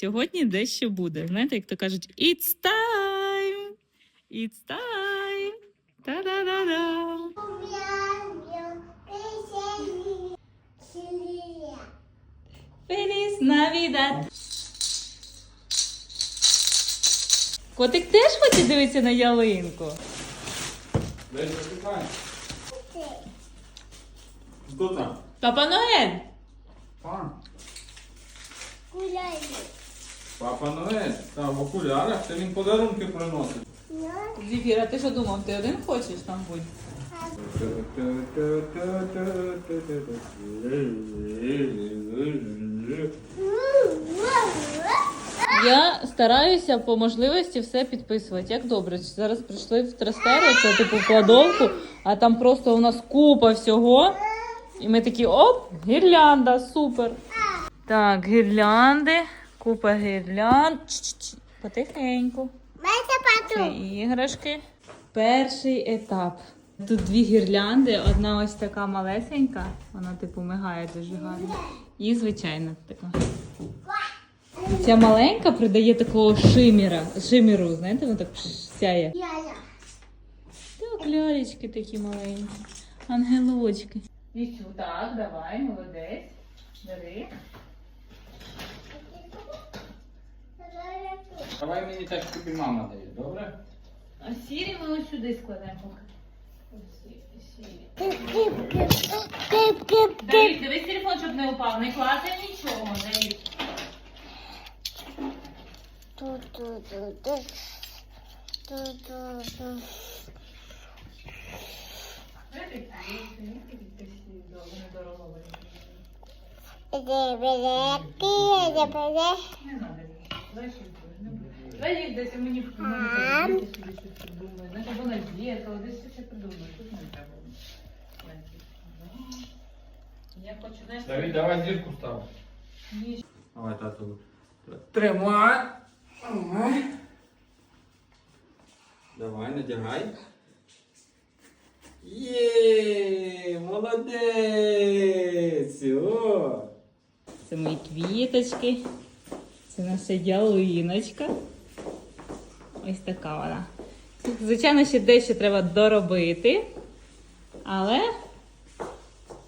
Сьогодні дещо буде. Знаєте, як то кажуть, it's time! It's time! Та-да-да-да! Feliz Navidad! Котик теж хоче дивитися на ялинку. Хто там? Папа Ноель! Пан. Папа Ноель. Та в окулярах, це він подарунки приносить. Зіфіра, ти що думав, ти один хочеш там бути? Я стараюся по можливості все підписувати. Як добре, зараз прийшли в трастеру, це типу кладовку, а там просто у нас купа всього. І ми такі оп, гірлянда, супер. Так, гірлянди, купа гірлянд. Потихеньку. Це іграшки. Перший етап. Тут дві гірлянди, одна ось така малесенька, вона типу мигає дуже гарно. І звичайна така. Ця маленька придає такого шиміра, шиміру, знаєте, вона так сяє. Так, лялечки такі маленькі. Ангелочки. І так, давай, молодець. Бери. Давай мені так тобі мама дає, добре? А сірі ми ось сюди складемо поки. Давид, дивись телефон, щоб не упав. Не клади нічого, Давид. Не надо. Буде. Давай їх десь мені собі щось придумає. Знаєш, або на зеркало, десь щось придумає. Тут не треба. Я хочу, знаєш, Давид, давай зірку став. ніж. Давай, тату. Тримай. Ага. Давай, надягай. Є, молодець. О. Це мої квіточки. Це наша ялиночка. Ось така вона. Звичайно, ще дещо треба доробити. Але,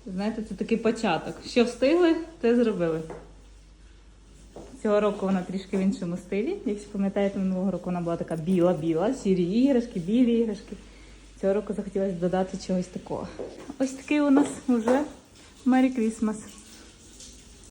знаєте, це такий початок. Що встигли, те зробили. Цього року вона трішки в іншому стилі. Якщо пам'ятаєте, минулого року вона була така біла-біла, сірі іграшки, білі іграшки. Цього року захотілося додати чогось такого. Ось такий у нас вже Merry Christmas.